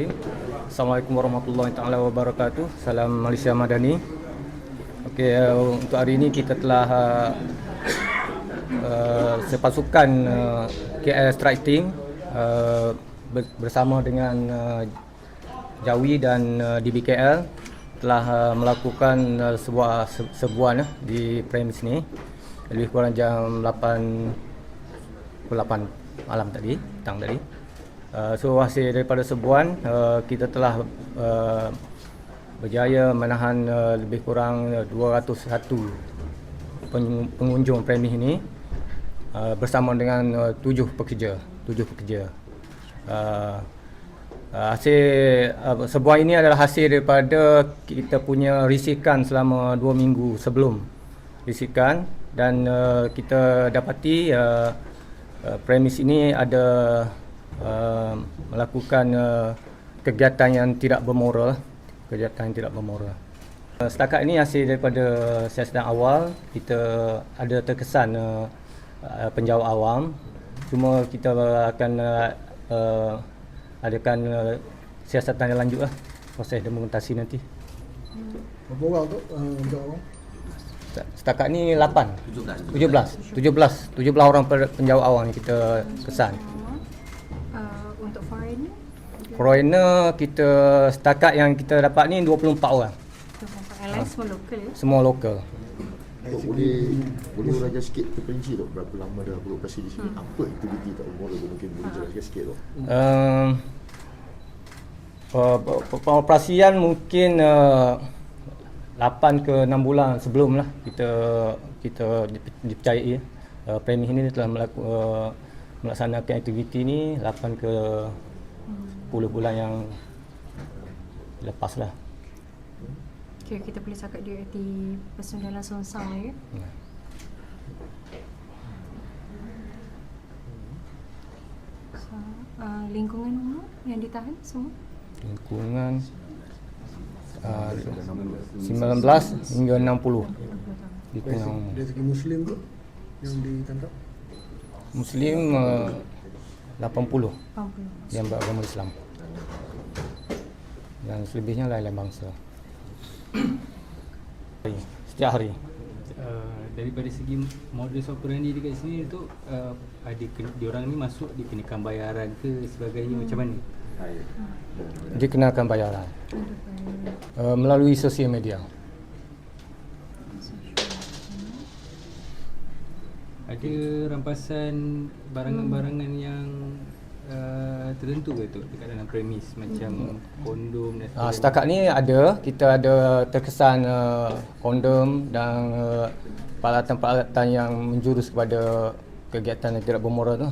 Bismillahirrahmanirrahim. Assalamualaikum warahmatullahi taala wabarakatuh. Salam Malaysia Madani. Okey, uh, untuk hari ini kita telah uh, uh, sepasukan uh, KL Strike Team uh, ber- bersama dengan uh, Jawi dan uh, DBKL telah uh, melakukan uh, sebuah se- sebuah uh, di premis ni lebih kurang jam 8 pukul 8 malam tadi, petang tadi. Uh, so hasil daripada sebuan uh, kita telah uh, berjaya menahan uh, lebih kurang uh, 201 peng- pengunjung premis ini uh, bersama dengan uh, tujuh pekerja, tujuh pekerja. Uh, uh, hasil uh, sebuah ini adalah hasil daripada kita punya risikan selama dua minggu sebelum risikan dan uh, kita dapati uh, uh, premis ini ada uh, melakukan uh, kegiatan yang tidak bermoral, kegiatan yang tidak bermoral. Uh, setakat ini hasil daripada siasatan awal kita ada terkesan uh, uh, penjawab awam cuma kita akan uh, uh, adakan uh, siasatan yang lanjut lah proses dokumentasi nanti. Berapa orang tu uh, jawab orang? Setakat ni 8. 17. 17. 17. 17 orang penjawab awam yang kita kesan. Untuk foreigner? Foreigner kita setakat yang kita dapat ni 24 orang. yang lain semua lokal ya? Semua lokal. Tok, boleh boleh uraja sikit terperinci tu. Berapa lama dah beroperasi di sini? Apa aktiviti tak bermula tu mungkin? Boleh jelaskan sikit tu. Um, uh, pengoperasian mungkin uh, 8 ke 6 bulan sebelum lah kita kita dip- dipercayai uh, premis ini telah melaku, uh, melaksanakan aktiviti ni 8 ke 10 bulan yang lepas lah. okay, kita boleh cakap dia di personalan Sonsang lah ya? So, uh, lingkungan rumah yang ditahan semua? Lingkungan uh, 19 hingga 60 di Dari tengah segi, dari segi Muslim tu yang ditangkap Muslim uh, 80 40 yang beragama Islam. Dan selebihnya lain-lain bangsa. Setiap hari. Uh, daripada segi modus operandi dekat sini tu uh, ada diorang ni masuk dikenakan bayaran ke sebagainya macam mana? dikenakan bayaran. Uh, melalui sosial media Ada rampasan barangan-barangan yang uh, tertentu ke tu? Dekat dalam premis macam kondom dan Uh, setakat ni ada. Kita ada terkesan uh, kondom dan uh, peralatan-peralatan yang menjurus kepada kegiatan yang tidak bermoral tu